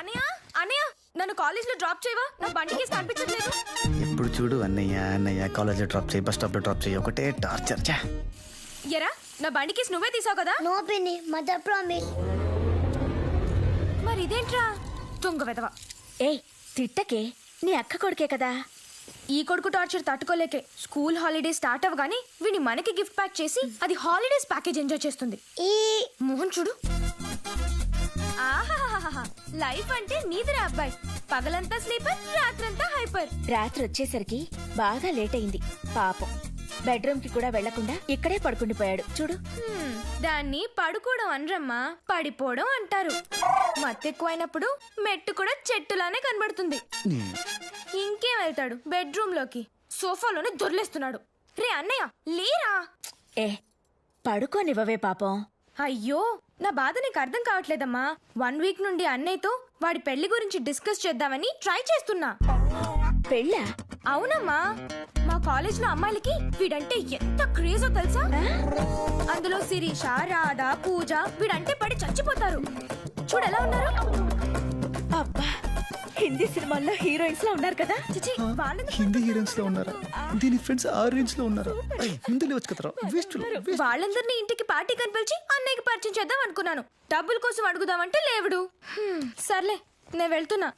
అనయ్య అనయ్య నన్ను కాలేజ్లో డ్రాప్ చేయవా? నా బండికి కనిపించట్లేదు. ఇప్పుడు చూడు అన్నయ్య అన్నయ్య కాలేజ్లో డ్రాప్ చేయి బస్ స్టాప్లో డ్రాప్ చేయి ఒకటే టార్చర్ చా ఎరా నా బండికి నువ్వే తీసావు కదా? నో పిన్ని మదర్ ప్రామిస్ మరి ఇదేంట్రా దొంగ వెదవ ఏయ్ తిట్టకే నీ అక్క కొడుకే కదా. ఈ కొడుకు టార్చర్ తట్టుకోలేకే. స్కూల్ హాలిడే స్టార్ట్ అవ్వగానే వీని మనకి గిఫ్ట్ ప్యాక్ చేసి అది హాలిడేస్ ప్యాకేజ్ ఎంజాయ్ చేస్తుంది. ఈ మోహన్ చూడు. లైఫ్ అంటే నీదిరా అబ్బాయి. పగలంతా స్లీపర్ రాత్రంతా హైపర్. రాత్రి వచ్చేసరికి బాగా లేట్ అయింది. పాపం. బెడ్రూమ్కి కూడా వెళ్ళకుండా ఇక్కడే పడుకుండిపోయాడు. చూడు. దాన్ని పడుకోవడం అనరమ్మా. పడిపోవడం అంటారు. మత్తెక్కువైనప్పుడు మెట్టు కూడా చెట్టులానే కనబడుతుంది. ఇంకేం వెళ్తాడు బెడ్రూమ్లోకి సోఫాలోనే దొర్లేస్తున్నాడు. రే అన్నయ్య లేరా? ఏ పడుకోనివ్వవే పాపం. అయ్యో నా బాధ నీకు అర్థం కావట్లేదమ్మా. వన్ వీక్ నుండి అన్నయ్యతో వాడి పెళ్ళి గురించి డిస్కస్ చేద్దామని ట్రై చేస్తున్నా. పెళ్ళా? అవునమ్మా. మా కాలేజ్లో అమ్మాయిలకి వీడంటే ఎంత క్రేజో తెలుసా? అందులో శిరీష రాధా పూజ వీడంటే పడి చచ్చిపోతారు. చూడు ఎలా ఉన్నారు? అబ్బా. హిందీ సినిమాల్లో హీరోయిన్స్లో ఉన్నారు కదా? చిచి వాళ్ళని హిందీ హీరోయిన్స్లో ఉన్నారా? దీని ఫ్రెండ్స్ ఆ రేంజ్లో ఉన్నారా? ముందు లేవచ్చు కదరా. వేస్ట్ వాళ్ళందరినీ ఇంటికి పార్టీ కనిపించి అన్నయ్యకి పరిచయం చేద్దాం అనుకున్నాను. డబ్బుల కోసం అడుగుదామంటే లేవుడు. సర్లే నేను వెళ్తున్నా.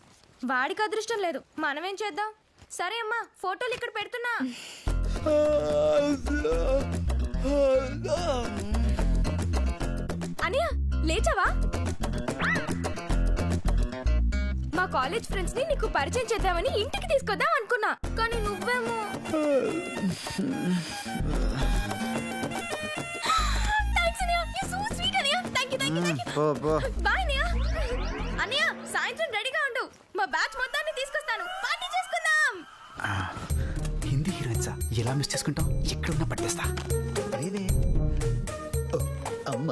వాడికి అదృష్టం లేదు. మనమేం చేద్దాం? సరే అమ్మా ఫోటోలు ఇక్కడ పెడుతున్నా. అనియా లేచావా? కాలేజ్ ఫ్రెండ్స్ని నీకు పరిచయం చేద్దామని ఇంటికి తీసుకొద్దాం అనుకున్నా. కానీ నువ్వేమో పో పో. బాయ్ సాయంత్రం రెడీగా ఉండు. మా బ్యాచ్ మొత్తాన్ని తీసుకొస్తాను. పార్టీ చేసుకుందాం. ఆ, హిందీ హీరోయిన్సా ఎలా మిస్ చేసుకుంటాం ఎక్కడున్నా పట్టేస్తా. అమ్మ.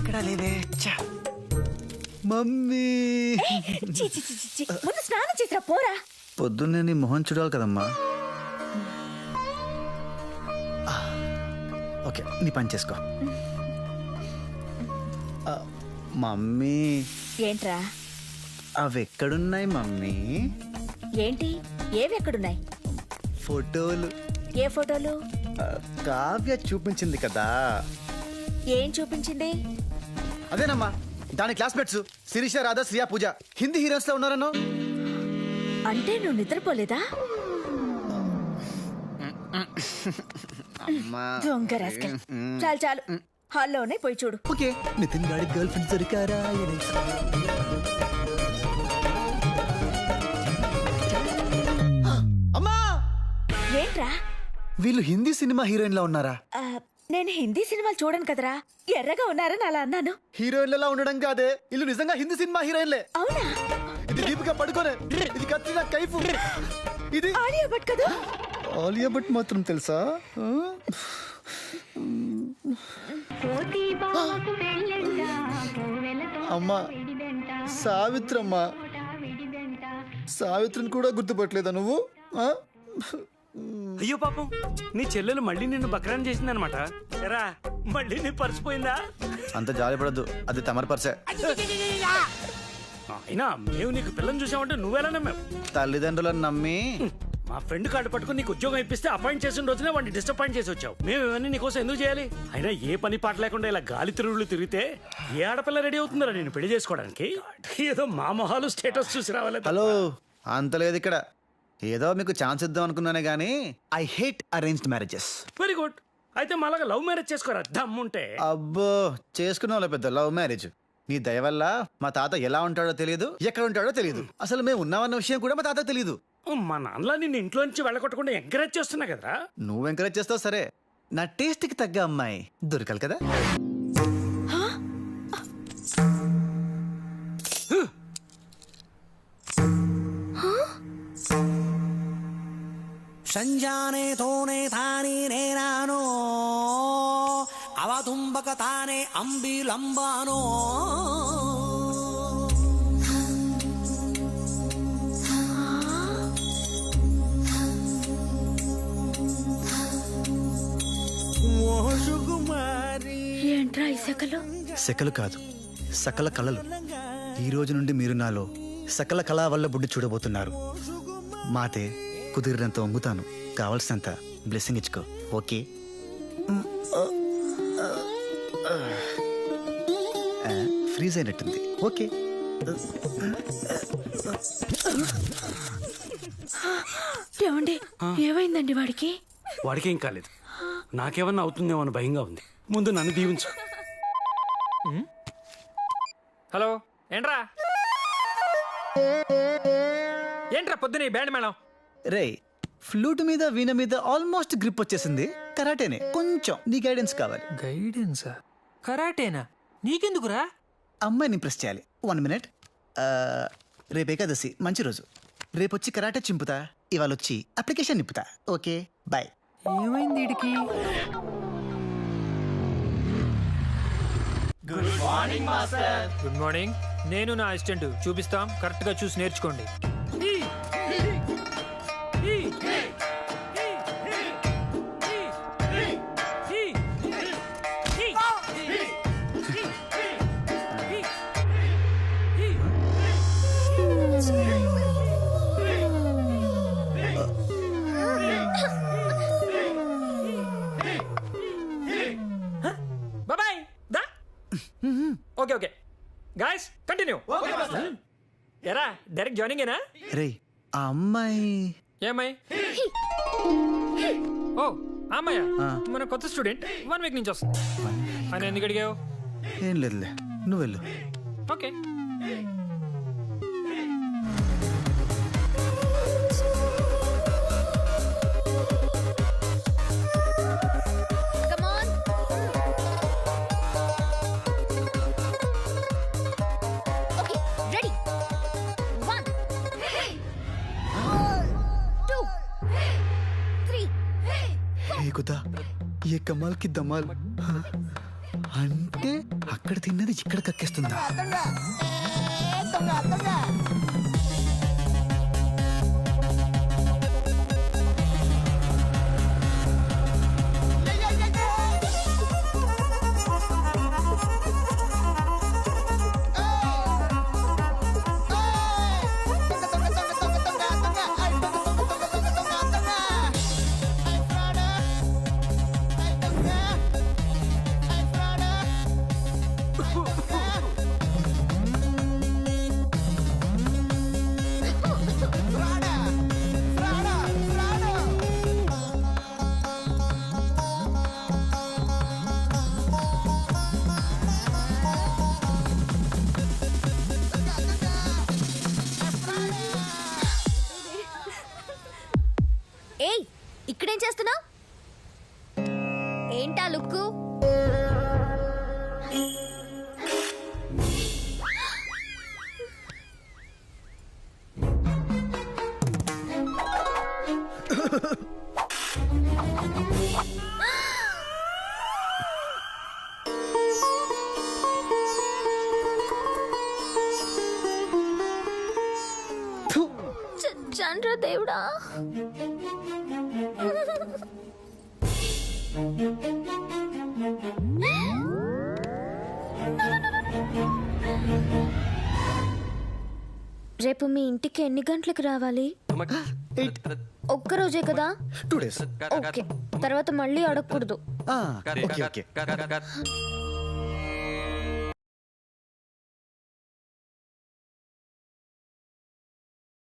ఎక్కడా లేదే? చ్చా. మమ్మీ. చి, చి, చి, చి, చి. ముందు స్నానం చేసిరా పోరా. పొద్దున్నే నీ మొహం చూడాలి కదమ్మా. ఆ, ఓకే నీ పని చేసుకో. ఆ, మమ్మీ. ఏంట్రా? అవి ఎక్కడున్నాయి మమ్మీ? ఏంటి? ఏవెక్కడున్నాయి? ఫోటోలు. ఏ ఫోటోలు? ఆ, కావ్య చూపించింది కదా. ఏం చూపించింది? అదేనమ్మా దాని క్లాస్మేట్స్ శిరీష రాధా శ్రియా పూజ. హిందీ హీరోయిన్స్లో ఉన్నారన్నో? అంటే నువ్వు నిద్రపోలేదా? దొంగ రాస్కెల్. చాలు చాలు. హాల్లోనే పోయి చూడు. ఓకే. నితిన్ గాడి గర్ల్ ఫ్రెండ్ దొరికారా అమ్మా! ఏంట్రా? వీళ్ళు హిందీ సినిమా హీరోయిన్ లా ఉన్నారా నేను హిందీ సినిమాలు చూడను కదరా. ఎర్రగా ఉన్నారని అలా అన్నాను. హీరోయిన్లలో ఉండడం కాదే. వీళ్ళు నిజంగా హిందీ సినిమా హీరోయిన్లే. అవునా? ఇది దీపిక పడుకోనే. ఇది కత్రినా కైఫ్. ఇది ఆలియా భట్ కదా? ఆలియా భట్ మాత్రం తెలుసా? అమ్మా సావిత్రమ్మా. సావిత్రిని కూడా గుర్తుపట్టలేదా నువ్వు? అయ్యో పాపం నీ చెల్లెలు మళ్ళీ నిన్ను బక్రాన్ చేసిందనమాట ఎరా మళ్ళీ నీ పరిచిపోయిందా అంత జాలిపడద్దు అది తమరి పర్సే. అయినా మేము నీకు పిల్లని చూసామంటే నువ్వెలా నమ్మావు? తల్లిదండ్రులను నమ్మి. మా ఫ్రెండ్ కార్డు పట్టుకుని నీకు ఉద్యోగం ఇప్పిస్తే అపాయింట్ చేసిన రోజునే వాడిని డిసప్పాయింట్ చేసి వచ్చావు. మేము ఇవన్నీ నీకోసం ఎందుకు చేయాలి? అయినా ఏ పని పాట లేకుండా ఇలా గాలి తిరుగులు తిరిగితే ఏ ఆడపిల్ల రెడీ అవుతుందిరా నేను పెళ్ళి చేసుకోవడానికి? ఏదో మా మొహాలు స్టేటస్ చూసి రావాలి. హలో అంత లేదు ఇక్కడ. ఏదో మీకు ఛాన్స్ ఇద్దాం అనుకున్నానే గానీ I hate arranged marriages very good. అయితే మాలాగా లవ్ మ్యారేజ్ చేసుకోరా దమ్ముంటే. అబ్బో చేసుకున్నావులే పెద్ద లవ్ మ్యారేజ్. నీ దయ వల్ల మా తాత ఎలా ఉంటాడో తెలియదు ఎక్కడ ఉంటాడో తెలియదు అసలు మేము ఉన్నామన్న విషయం కూడా మా తాత తెలియదు మా నాన్నలా నిన్ను ఇంట్లో నుంచి వెళ్ళగొట్టకుండా ఎంకరేజ్ చేస్తున్నా కదరా. నువ్వు ఎంకరేజ్ చేస్తావు సరే. నా టేస్ట్కి తగ్గ అమ్మాయి దొరకాలి కదా? ಸಂಜಾನೆ ತೋನೆ ತಾನಿ ನೇನಾನೋ ಅವತುಂಬಕ ತಾನೆ ಅಂಬಿಲಂಬಾನೋ ಓ సుకుమారి ఏంట్రా ఈ సెకలు సెకలు కాదు సకల కళలు ఈ రోజు నుండి మీరు నాలో సకల కళా వల్ల బుడ్డి చూడబోతున్నారు మాటే కుదిరినంత వంగుతాను. కావలసినంత బ్లెస్సింగ్ ఇచ్చుకో. ఓకే ఫ్రీజ్ అయినట్టుంది. ఓకే ఏమండి? ఏమైందండి వాడికి? వాడికేం కాలేదు. నాకేమన్నా అవుతుందేమో అని భయంగా ఉంది. ముందు నన్ను దీవించు. హలో? ఏంట్రా? ఏంట్రా పొద్దున ఈ బ్యాండ్ మేడం రే ఫ్లూట్ మీద వీణ మీద ఆల్మోస్ట్ గ్రిప్ వచ్చేసింది. కరాటేనే కొంచెం. నీ గైడెన్స్ కావాలి. గైడెన్సా కరాటేనా? నీకెందుకురా? అమ్మాయిని ఇంప్రెస్ చేయాలి. వన్ మినిట్ రేపు ఏకాదశి మంచి రోజు. రేపు వచ్చి కరాటే చింపుతా. ఇవాళ వచ్చి అప్లికేషన్ నింపుతా. ఓకే బాయ్ ఏమైంది వీడికి గుడ్ మార్నింగ్ నేను నా అసిస్టెంట్ చూపిస్తాం. కరెక్ట్గా చూసి నేర్చుకోండి. గాయస్ కంటిన్యూ ఎరా డైరెక్ట్ జాయినింగ్ ఏనా రే ఆ అమ్మాయి. ఏమై ఓ అమ్మాయ. మన కొత్త స్టూడెంట్ వన్ వీక్ నుంచి వస్తుంది. అని ఎందుకు అడిగావు? ఏం లేదులే నువ్వు వెళ్ళు. ఓకే కుదా ఏ కమాల్కి దమాల్. అంటే అక్కడ తిన్నది ఇక్కడ కక్కేస్తుందా? దేవుడా? రేపు మీ ఇంటికి ఎన్ని గంటలకు రావాలి? ఒక్క రోజే కదా? Two days okay. తర్వాత మళ్ళీ అడగకూడదు. Okay okay.